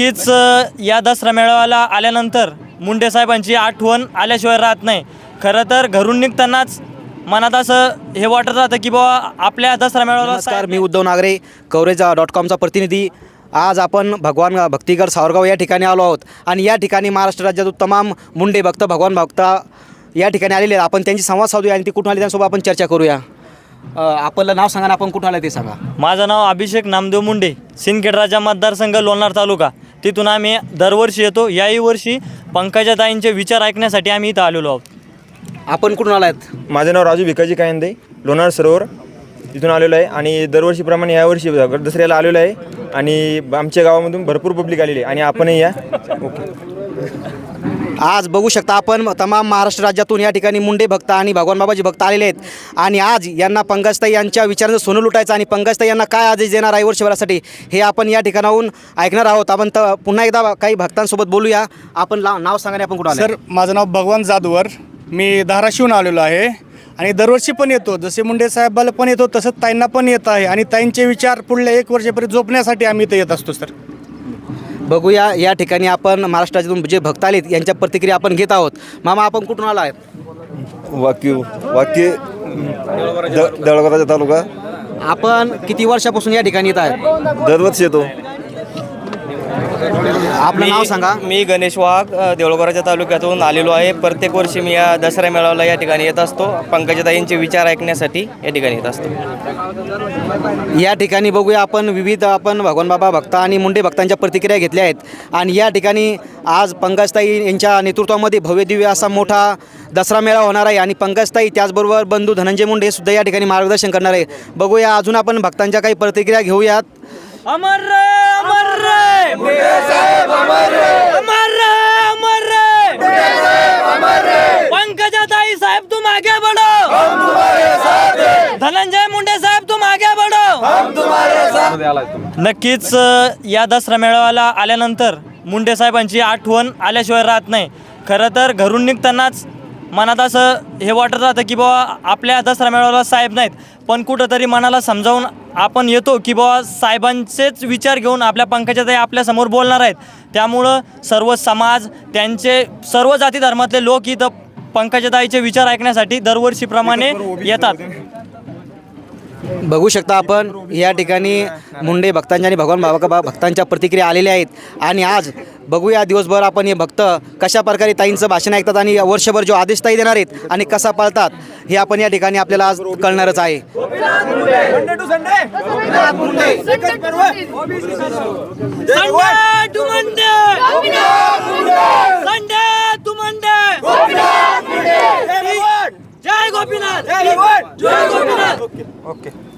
नक्कीच या दसरा मेळाव्याला आल्यानंतर मुंडे साहेबांची आठवण आल्याशिवाय राहत नाही. खरं तर घरून निघतानाच मनात असं हे वाटत राहतं की बाबा आपल्या दसरा मेळाव्याला नमस्कार मी उद्धव नागरे कवरेज डॉट कॉमचा प्रतिनिधी. आज आपण भगवान भक्तिगड सावरगाव या ठिकाणी आलो आहोत आणि या ठिकाणी महाराष्ट्र राज्यातून तमाम मुंडे भक्त भगवान भक्त या ठिकाणी आलेले आहेत. आपण त्यांची संवाद साधूया आणि ती कुठून आली त्यांच्यासोबत आपण चर्चा करूया. आपलं नाव सांगा आणि आपण कुठून आलं ते सांगा. माझं नाव अभिषेक नामदेव मुंडे सिंदखेड राजा मतदारसंघ लोणार तालुका. तिथून आम्ही दरवर्षी येतो. याही वर्षी पंकजाताईंचे विचार ऐकण्यासाठी आम्ही इथं आलेलो आहोत. आपण कुठून आलात माझं नाव राजू भिकाजी कायंदे लोणार सरोवर इथून आलेलो आहे. आणि दरवर्षीप्रमाणे यावर्षी दसऱ्याला आलेलो आहे. आणि आमच्या गावामधून भरपूर पब्लिक आलेली आहे. आणि आपणही या. आज बघू शकता आपण तमाम महाराष्ट्र राज्यातून या ठिकाणी मुंडे भक्त आणि भगवान बाबाजी भक्त आलेले आहेत. आणि आज यांना पंकजताई यांच्या विचारांचं सोनं लुटायचं आणि पंकजताई यांना काय आदेश देणार आहे वर्षभरासाठी हे आपण या ठिकाणाहून ऐकणार आहोत. आपण तर पुन्हा एकदा काही भक्तांसोबत बोलूया. आपण ला- नाव सांगा आपण कुठं सर माझं नाव भगवान जाधवर. मी धाराशिवून आलेलो आहे. आणि दरवर्षी पण येतो. जसे मुंडे साहेबाला पण येतो तसंच ताईंना पण येत आहे. आणि ताईंचे विचार पुढल्या एक वर्षापर्यंत जोपण्यासाठी आम्ही इथं येत असतो सर. बघूया या ठिकाणी आपण महाराष्ट्र राज्यातून जे भक्त आलेत यांच्या प्रतिक्रिया आपण घेत आहोत. मामा आपण कुठून आला आहे वाक्य वाक्य दळगराचा तालुका. आपण किती वर्षापासून या ठिकाणी येत आहे? दरवर्षी येतो. आपलं नाव सांगा. मी गणेश वाघ अ, देऊळगावच्या तालुक्यातून आलेलो आहे. प्रत्येक वर्षी मी या दसरा मेळाव्याला या ठिकाणी येत असतो. पंकजाताईंचे विचार ऐकण्यासाठी या ठिकाणी येत असतो. या ठिकाणी बघूया आपण विविध आपण भगवान बाबा भक्त आणि मुंडे भक्तांच्या प्रतिक्रिया घेतल्या आहेत. आणि या ठिकाणी आज पंकजताई यांच्या नेतृत्वामध्ये भव्यदिव्य असा मोठा दसरा मेळा होणार आहे. आणि पंकजताई त्याचबरोबर बंधू धनंजय मुंडे हे सुद्धा या ठिकाणी मार्गदर्शन करणार आहे. बघूया अजून आपण भक्तांच्या काही प्रतिक्रिया घेऊयात. अमर अमर नक्कीच अ, या दसरा मेळाव्याला आल्यानंतर मुंडे साहेबांची आठवण आल्याशिवाय राहत नाही. खरं तर घरून निघतानाच मनात असं हे वाटत राहतं की बाबा आपल्या दसरा मेळाव्याला साहेब नाहीत. पण कुठंतरी मनाला समजावून आपण येतो की बाबा साहेबांचेच विचार घेऊन आपल्या पंकजाताई आपल्यासमोर बोलणार आहेत. त्यामुळं सर्व समाज त्यांचे सर्व जाती धर्मातले लोक इथं पंकजाताईचे विचार ऐकण्यासाठी दरवर्षीप्रमाणे येतात. बघू शकता आपण या ठिकाणी मुंडे भक्तांच्या आणि भगवान बाबा भक्तांच्या प्रतिक्रिया आलेल्या आहेत. आणि आज बघूया दिवसभर आपण हे भक्त कशा प्रकारे ताईंचं भाषण ऐकतात आणि वर्षभर जो आदेश ताई देणार आहेत आणि कसा पाळतात हे आपण या ठिकाणी आपल्याला आज कळणारच आहे. Sunday to Sunday. To okay.